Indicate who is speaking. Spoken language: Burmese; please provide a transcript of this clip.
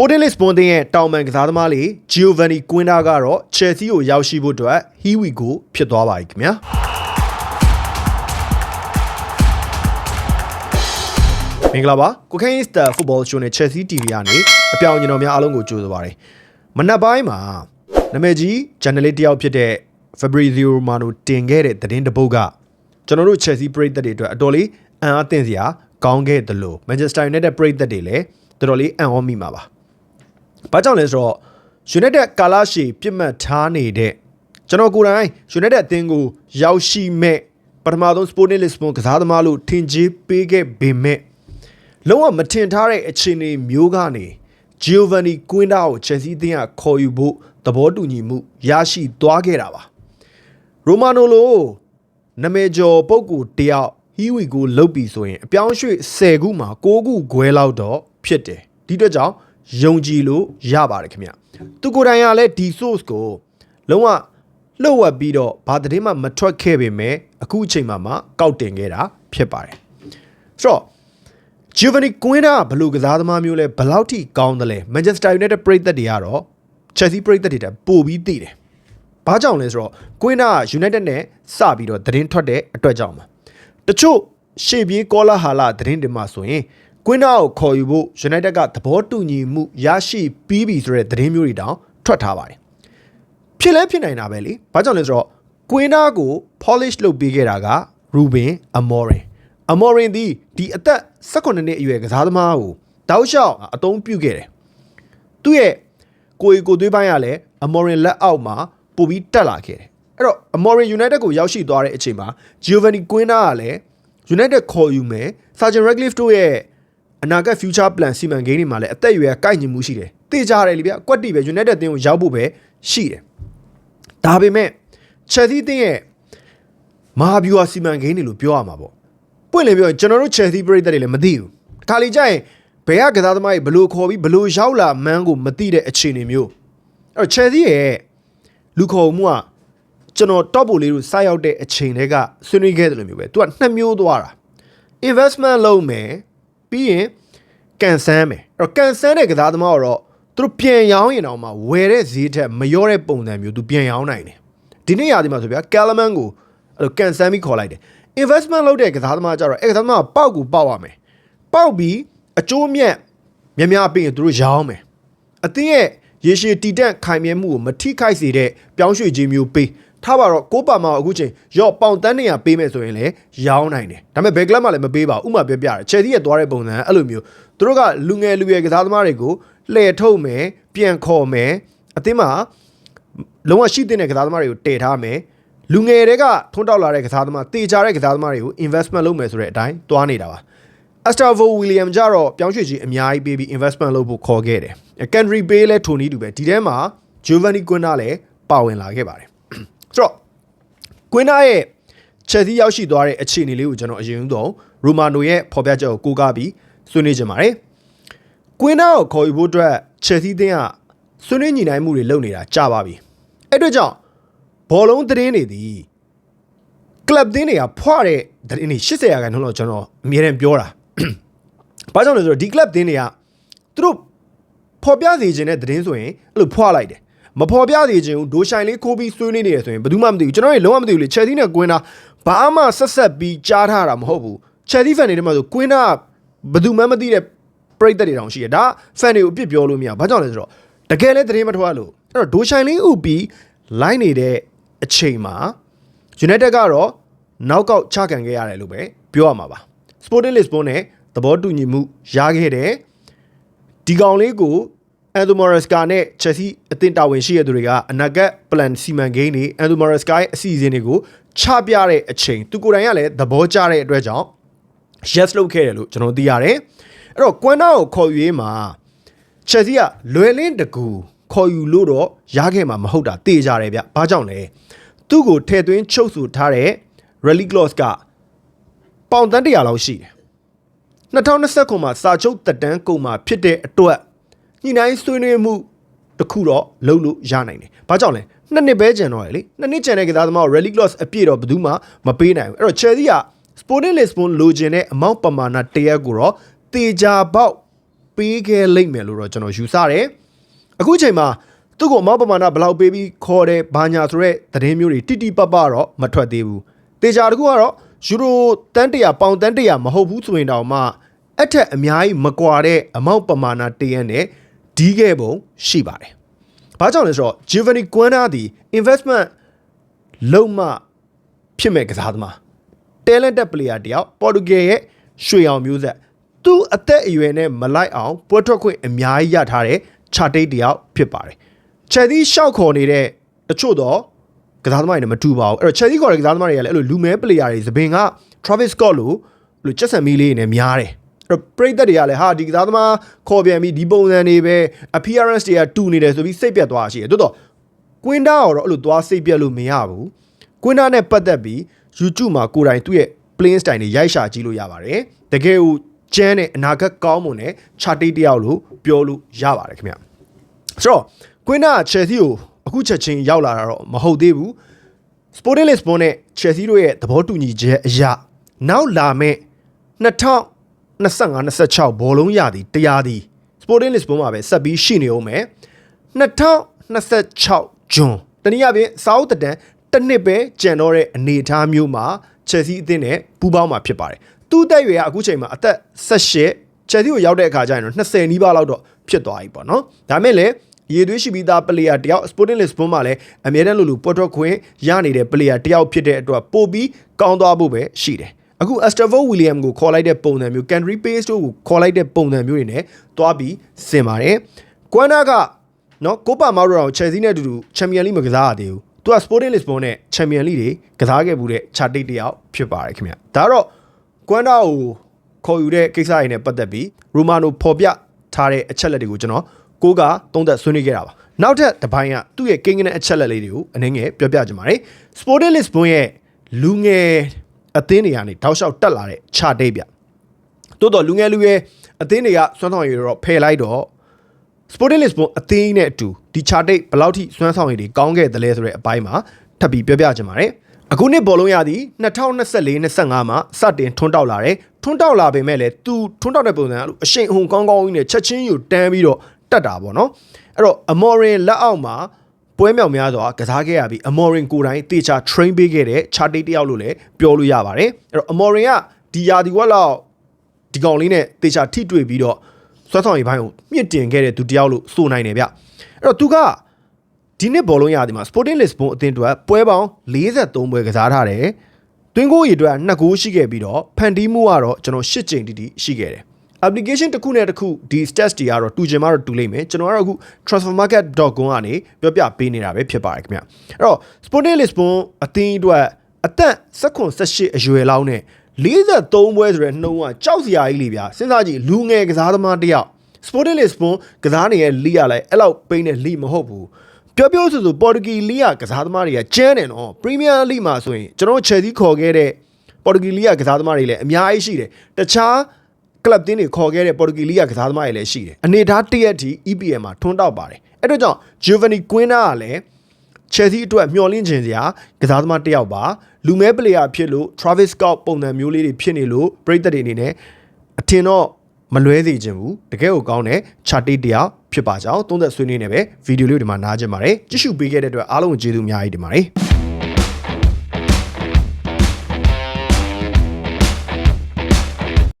Speaker 1: Sporting Lisbon တင်ရဲ့တောင်ပန်ကစားသမားလေး Giovanni Quinta ကတော့ Chelsea ကိုရောက်ရှိဖို့အတွက် Here we go ဖြစ်သွားပါပြီခင်ဗျာမင်္ဂလာပါကိုခိုင်းစတာ Football Show နဲ့ Chelsea TV ကနေအပြောင်ကျွန်တော်များအားလုံးကိုကြိုဆိုပါရစေမနက်ပိုင်းမှာနာမည်ကြီး journalist တယောက်ဖြစ်တဲ့ Fabrizio Romano တင်ခဲ့တဲ့သတင်းတစ်ပုဒ်ကကျွန်တော်တို့ Chelsea ပရိသတ်တွေအတွက်အတော်လေးအံ့အားသင့်စရာကောင်းခဲ့တယ်လို့ Manchester United ပရိသတ်တွေလည်းတော်တော်လေးအံ့ဩမိမှာပါ။ ဘာကြောင့်လဲဆိုတော့ United ကာလာရှည်ပြစ်မှတ်ထားနေတဲ့ကျွန်တော်ကိုယ်တိုင် United အသင်းကိုရောက်ရှိမဲ့ပထမဆုံး Sporting Lisbon ကစားသမားလို့ထင်ကြီးပေးခဲ့ပေမဲ့လုံးဝမထင်ထားတဲ့အခြေအနေမျိုးကနေ Giovanni Quinta ကို Chelsea အသင်းကခေါ်ယူဖို့သဘောတူညီမှုရရှိသွားခဲ့တာပါ။ Romano လိုနာမည်ကျော်ပုဂ္ဂိုလ်တယောက်ဟီဝီကိုလုတ်ပြီဆိုရင်အပြောင်းရွှေ့10ခုမှာ6ခုခွဲလောက်တော့ဖြစ်တယ်ဒီအတွက်ကြောင့် ယုံကြည်လို့ရပါတယ်ခင်ဗျသူကိုယ်တိုင်ကလည်းဒီ source ကိုလုံးဝလှုပ်ဝက်ပြီးတော့ဘာသတင်းမှမထွက်ခဲ့ပေမဲ့အခုအချိန်မှမှကောက်တင်ခဲ့တာဖြစ်ပါတယ်ဆိုတော့ Giovanni Quinta ကဘယ်လိုကစားသမားမျိုးလဲဘယ်လောက်ထိကောင်းတယ်လဲ Manchester United ပရိသတ်တွေကတော့ Chelsea ပရိသတ်တွေတက်ပို့ပြီးသိတယ်။ဘာကြောင့်လဲဆိုတော့ကွင်းနာက United နဲ့စပြီးတော့သတင်းထွက်တဲ့အတွက်ကြောင့်ပါ။တချို့ရှေ့ပြေးကောလာဟာလာသတင်းတွေမှာဆိုရင် ကွင်းနာကိုခေါ်ယူဖို့ United ကသဘောတူညီမှုရရှိပြီးပြီဆိုတဲ့သတင်းမျိုးတွေတောင်ထွက်ထားပါတယ်။ဖြစ်လဲဖြစ်နိုင်တာပဲလေ။ဘာကြောင့်လဲဆိုတော့ကွင်းနာကို polish လုပ်ပေးခဲ့တာက Ruben Amorim Amorim ဒီဒီအသက်18နှစ်အရွယ်ကစားသမားကိုတောက်လျှောက်အသုံးပြုခဲ့တယ်။သူ့ရဲ့ကိုယ်ကိုယ်သွေးပိုင်းကလည်း Amorin လက်အောက်မှာပို့ပြီးတက်လာခဲ့တယ်အဲ့တော့ Amorin United ကိုရောက်ရှိသွားတဲ့အချိန်မှာ Giovanni Quinta ကလည်း United ခေါ်ယူမယ် Sergeant Radcliffe တို့ရဲ့ အနာဂတ် future plan စီမံကိန်းတွေမှာလည်းအသက်အရွယ်ကိုက်ညီမှုရှိတယ်တေချာတယ်လေဗျကွက်တီပဲ United အသင်းကိုရောက်ဖို့ပဲရှိတယ်ဒါပေမဲ့ Chelsea အသင်းရဲ့မဟာဗျူဟာစီမံကိန်းတွေလို့ပြောရမှာပေါ့ပွင့်လင်းပြောရင်ကျွန်တော်တို့ Chelsea ပရိသတ်တွေလည်းမသိဘူးခါလီကြရင်ဘယ်ကကစားသမားကြီးဘလို့ခေါ်ပြီးဘလို့ရောက်လာမှန်းကိုမသိတဲ့အခြေအနေမျိုးအဲ့တော့ Chelsea ရဲ့လူခေါ်မှုကကျွန်တော် top ပိုလေးကိုစရောက်တဲ့အချိန်တွေကဆွေးနွေးခဲ့တယ်လို့မျိုးပဲသူကနှစ်မျိုးသွားတာ investment လုပ်မယ် ပြီးရင်ကန်ဆန်းမယ်အဲ့တော့ကန်ဆန်းတဲ့ကစားသမားတော့သူတို့ပြန်ရောင်းရင်တော့မှဝယ်တဲ့ဈေးထက်မရောတဲ့ပုံစံမျိုးသူပြန်ရောင်းနိုင်တယ်ဒီနေ့ရာဒီမှာဆိုဗျာ Calaman ကိုအဲ့လိုကန်ဆန်းပြီးခေါ်လိုက်တယ် investment လုပ်တဲ့ကစားသမားကြတော့အဲ့ကစားသမားကပေါက်ကိုပေါက်ရမယ်ပေါက်ပြီးအကျိုးမြတ်များများပြီးရင်သူတို့ရောင်းမယ်အသင်းရဲ့ရေရှည်တည်တံ့ခိုင်မြဲမှုကိုမထိခိုက်စေတဲ့ပြောင်းရွှေ့ခြင်းမျိုးပေး ထားပါတော့ကိုပါမာအခုချိန်ရော့ပေါင်တန်းနေရပေးမယ်ဆိုရင်လည်းရောင်းနိုင်တယ်ဒါပေမဲ့ဘယ်ကလပ်မှလည်းမပေးပါဘူးဥမာပြောပြတယ်ချယ်ဆီရဲ့သွားတဲ့ပုံစံအဲ့လိုမျိုးသူတို့ကလူငယ်လူရွယ်ကစားသမားတွေကိုလှည့်ထုတ်မယ်ပြန်ခေါ်မယ်အသင်းမှာလုံးဝရှိတဲ့ကစားသမားတွေကိုတည်ထားမယ်လူငယ်တွေကထွန်းတောက်လာတဲ့ကစားသမားတေချာတဲ့ကစားသမားတွေကို investment လုပ်မယ်ဆိုတဲ့အတိုင်းသွားနေတာပါ Astavo William ကြတော့ပြောင်းရွှေ့ခြင်းအများကြီးပေးပြီး investment လုပ်ဖို့ခေါ်ခဲ့တယ်။ Country Bay လည်းထိုနည်းတူပဲဒီထဲမှာ Giovanni Quinta လည်းပါဝင်လာခဲ့ပါတယ်။ ဆိုတော့ Quinta ရဲ့ Chelsea ရောက်ရှိသွားတဲ့အခြေအနေလေးကိုကျွန်တော်အရင်ဆုံး Romano ရဲ့ဖော်ပြချက်ကိုကိုးကားပြီးဆွေးနွေးကြပါတယ်။ Quinta ကိုခေါ်ယူဖို့အတွက် Chelsea တင်းကဆွေးနွေးညီနိုင်မှုတွေလုပ်နေတာကြာပါပြီ။အဲ့အတွက်ကြောင့်ဘောလုံးသတင်းတွေဒီကလပ်တင်းတွေကဖွာတဲ့သတင်းတွေ80ရာခိုင်နှုန်းတော့ကျွန်တော်အမြဲတမ်းပြောတာဘာကြောင့်လဲဆိုတော့ဒီ club တင်းတွေကသူတို့ဖော်ပြစီခြင်းတဲ့သတင်းဆိုရင်အဲ့လိုဖွာလိုက်တယ် မဖော်ပြစီခြင်းဒိုရှိုင်လေးခိုးပြီးဆွေးနွေးနေတယ်ဆိုရင်ဘယ်သူမှမသိဘူးကျွန်တော်တွေလုံးဝမသိဘူးလေ Chelsea နဲ့ Quinta ဘာမှဆက်ဆက်ပြီးကြားထားတာမဟုတ်ဘူး Chelsea fan တွေထဲမှာဆို Quinta ဘယ်သူမှမသိတဲ့ပရိသတ်တွေတောင်ရှိတယ်ဒါ fan တွေကိုအပြစ်ပြောလို့မရဘာကြောင့်လဲဆိုတော့တကယ်လဲသတင်းမထွက်လို့အဲ့တော့ဒိုရှိုင်လေးဥပြီးလိုင်းနေတဲ့အချိန်မှာ United ကတော့နောက်ကောက်ချခံခဲ့ရတယ်လို့ပဲပြောရမှာပါ Sporting Lisbon နဲ့သဘောတူညီမှုရခဲ့တယ်ဒီကောင်လေးကို အန်ဒိုမိုရက်စကာနဲ့ချက်စီအသင်းတာဝန်ရှိရသူတွေကအနာဂတ် plan စီမံကိန်းတွေအန်ဒိုမိုရက်စကာရဲ့အစီအစဉ်တွေကိုချပြတဲ့အချိန်သူကိုယ်တိုင်ကလည်းသဘောကျတဲ့အတွက်ကြောင့် yes လုပ်ခဲ့တယ်လို့ကျွန်တော်သိရတယ်အဲ့တော့ကွမ်နာကိုခေါ်ယူရေးမှာချက်စီကလွယ်လင်းတကူခေါ်ယူလို့တော့ရခဲ့မှာမဟုတ်တာသိကြတယ်ဗျဘာကြောင့်လဲသူ့ကိုထည့်သွင်းချုပ်ဆိုထားတဲ့ rally clause ကပေါင်တန်း100လောက်ရှိတယ်2020ခုမှာစာချုပ်တက်တန်းကုန်မှာဖြစ်တဲ့အတွက် ညှိနှိုင်းဆွေးနွေးမှုတစ်ခုတော့လုပ်လို့ရနိုင်တယ်။ဘာကြောင့်လဲ။နှစ်နှစ်ပဲကျန်တော့ရလေ။နှစ်နှစ်ကျန်တဲ့ကစားသမားကို rally clause အပြည့်တော့ဘယ်သူမှမပေးနိုင်ဘူး။အဲ့တော့ Chelsea က Sporting Lisbon လိုချင်တဲ့ amount ပမာဏတရက်ကိုတော့တေချာပေါက်ပပေးခဲ့လိမ့်မယ်လို့တော့ကျွန်တော်ယူဆတယ်အခုချိန်မှာသူ့ကိုအမောက်ပမာဏဘယ်လောက်ပေးပြီးခေါ်တယ်ဘာညာဆိုတဲ့သတင်းမျိုးတွေတိတိပပတော့မထွက်သေးဘူးတေချာတကူကတော့ယူရိုတန်တရာပေါင်တန်တရာမဟုတ်ဘူးဆိုရင်တောင်မှအထက်အများကြီးမကွာတဲ့အမောက်ပမာဏတရက်နဲ့ ဒီးခဲ့ပုံရှိပါတယ်ဘာကြောင့်လဲဆိုတော့ Giovanni Guarna ဒီ investment လုံးမဖြစ်မဲ့ကစားသမား talented player တယောက်ပေါ်တူဂီရဲ့ရွှေအောင်မျိုးဆက်သူအသက်အရွယ်နဲ့မလိုက်အောင်ပွဲထွက်ခွင့်အများကြီးရထားတဲ့ခြာတိတ်တယောက်ဖြစ်ပါတယ်ချယ်သီရှောက်ခေါ်နေတဲ့တချို့တော့ကစားသမားတွေနဲ့မတူပါဘူးအဲ့တော့ချယ်သီခေါ်တဲ့ကစားသမားတွေကလည်းအဲ့လိုလူမဲ player တွေသပင်က Travis Scott လို့အဲ့လိုချက်ဆံမီလေးတွေနဲ့များတယ်အဲ့တော့ ပရိသတ်တွေကလည်းဟာဒီကစားသမားခေါ်ပြန်ပြီးဒီပုံစံတွေပဲ appearance တွေကတူနေတယ်ဆိုပြီးစိတ်ပြတ်သွားရှိတယ်တိုးတော့ကွင်းသားကတော့အဲ့လိုသွားစိတ်ပြတ်လို့မရဘူးကွင်းသားနဲ့ပတ်သက်ပြီး YouTube မှာကိုယ်တိုင်သူ့ရဲ့ playing style တွေရိုက်ရှာကြည့်လို့ရပါတယ်တကယ်ကိုကျန်းတဲ့အနာဂတ်ကောင်းမွန်တဲ့ခြာတိတ်တယောက်လို့ပြောလို့ရပါတယ်ခင်ဗျဆိုတော့ကွင်းသားက Chelsea ကိုအခုချက်ချင်းရောက်လာတာတော့မဟုတ်သေးဘူး Sporting Lisbon နဲ့ Chelsea တို့ရဲ့သဘောတူညီချက်အရနောက်လာမယ့် 2025-26ဘောလုံးရသည်တရားသည် Sporting Lisbon မှာပဲဆက်ပြီးရှိနေအောင်မယ်2026ဂျွန်တနည်းအားဖြင့်စာအုပ်တန်တစ်နှစ်ပဲကြံတော့တဲ့အနေအထားမျိုးမှာ Chelsea အသင်းနဲ့ပူးပေါင်းမှာဖြစ်ပါတယ်သူ့တက်ရွယ်ကအခုချိန်မှာအသက်18 Chelsea ကိုရောက်တဲ့အခါကျရင်တော့20နီးပါးလောက်တော့ဖြစ်သွားပြီပေါ့နော်ဒါမဲ့လည်းရေသွေးရှိပြီးသား player တယောက် Sporting Lisbon မှာလည်းအမြဲတမ်းလိုလိုပေါ်ထွက်ခွင့်ရနေတဲ့ player တယောက်ဖြစ်တဲ့အတွက်ပို့ပြီးကောင်းသွားဖို့ပဲရှိတယ် အခု Astavo William ကိုခေါ်လိုက်တဲ့ပုံစံမျိုး Country Pace တို့ကိုခေါ်လိုက်တဲ့ပုံစံမျိုးတွေနဲ့တွားပြီးစင်ပါတယ်။ Guana ကနော်ကိုပါမာရိုတောင် Chelsea နဲ့အတူတူ Champion League မကစားရသေးဘူး။ तू က Sporting Lisbon နဲ့ Champion League တွေကစားခဲ့မှုတဲ့ chart တယောက်ဖြစ်ပါတယ်ခင်ဗျ။ဒါတော့ Guana ကိုခေါ်ယူတဲ့ကိစ္စတွေနဲ့ပတ်သက်ပြီး Romano ဖော်ပြထားတဲ့အချက်လက်တွေကိုကျွန်တော်ကိုကသုံးသက်ဆွေးနွေးခဲ့တာပါ။နောက်ထပ်တစ်ပိုင်းကသူ့ရဲ့ကိန်းဂနဲ့အချက်လက်လေးတွေကိုအနည်းငယ်ပြောပြကြပါမယ်။ Sporting Lisbon ရဲ့လူငယ် အသင်းတွေကနေတောက်လျှောက်တက်လာတဲ့ chart ဗျ။တိုးတော့လူငယ်လူငယ်အသင်းတွေကစွမ်းဆောင်ရည်တော့ဖယ်လိုက်တော့ Sporting Lisbon အသင်းနဲ့အတူဒီ chart ဘယ်လောက်ထိစွမ်းဆောင်ရည်တွေကောင်းခဲ့သလဲဆိုတဲ့အပိုင်းမှာထပ်ပြီးပြောပြချင်ပါတယ်။အခုနှစ်ဘောလုံးရသည်2024-25မှာစတင်ထွန်းတောက်လာတယ်။ထွန်းတောက်လာပေမဲ့လည်းသူထွန်းတောက်တဲ့ပုံစံကအရှိန်အဟုန်ကောင်းကောင်းကြီးနဲ့ချက်ချင်းယူတန်းပြီးတော့တက်တာပေါ့နော်။အဲ့တော့ Amorin လက်အောက်မှာ ပွဲမြောက်များစွာကစားခဲ့ရပြီး Amorin ကိုယ်တိုင်တေချာ train ပေးခဲ့တဲ့ chart တယောက်လို့လည်းပြောလို့ရပါတယ်။အဲ့တော့ Amorin ကဒီယာဒီဝက်လောက်ဒီကောင်လေးနဲ့တေချာထိတွေ့ပြီးတော့ဆွမ်းဆောင်ရည်ပိုင်းကိုမြင့်တင်ခဲ့တဲ့သူတယောက်လို့ဆိုနိုင်တယ်ဗျအဲ့တော့သူကဒီနှစ်ဘောလုံးရသည်မှာ Sporting Lisbon အသင်းအတွက်ပွဲပေါင်း43ပွဲကစားထားတယ်တွင်းကိုရီအတွက်2ဂိုးရှိခဲ့ပြီးတော့ဖန်တီးမှုကတော့ကျွန်တော်8ချိန်တိတိရှိခဲ့တယ် application တစ်ခုနဲ့တစ်ခုဒီ stats တွေကတော့တူချင်မှတော့တူလိမ့်မယ်ကျွန်တော်ကတော့အခု transfermarket.com ကနေပြောပြပေးနေတာပဲဖြစ်ပါတယ်ခင်ဗျအဲ့တော့ Sporting Lisbon အသင်းအတွက်အသက်16 18အရွယ်လောက်နဲ့43ပွဲဆိုတဲ့နှုံးကကြောက်စရာကြီးလေဗျာစဉ်းစားကြည့်လူငယ်ကစားသမားတစ်ယောက် Sporting Lisbon ကစားနေတဲ့လီကလည်းအဲ့လောက်ပိန်းတဲ့လီမဟုတ်ဘူးပြောပြောဆိုဆိုပေါ်တူဂီလီကကစားသမားတွေကကျန်းတယ်နော်ပရီးမီးယားလိမှာဆိုရင်ကျွန်တော်ချယ်ဆီခေါ်ခဲ့တဲ့ပေါ်တူဂီလီကကစားသမားတွေလည်းအများကြီးရှိတယ်တခြား ကလပ်တင်းတွေခေါ်ခဲ့တဲ့ပေါ်တူဂီလီကကစားသမားတွေလည်းရှိတယ်အနေထားတရက်ထိ EPL မှာထွန်းတောက်ပါတယ်အဲ့တော့ကြောင့် Giovanni Quina ကလည်း Chelsea အတွက်မျှော်လင့်ခြင်းစရာကစားသမားတစ်ယောက်ပါလူမဲပလေယာဖြစ်လို့ Travis Scott ပုံစံမျိုးလေးတွေဖြစ်နေလို့ပရိသတ်တွေအနေနဲ့အထင်တော့မလွဲစေခြင်းဘူးတကယ်ကိုကောင်းတဲ့ chart တစ်ယောက်ဖြစ်ပါကြောင်းသုံးသက်ဆွေးနွေးနေပဲဗီဒီယိုလေးဒီမှာနားကြပါတယ်ကြည့်ရှုပေးခဲ့တဲ့အတွက်အားလုံးကိုကျေးဇူးအများကြီးတင်ပါတယ်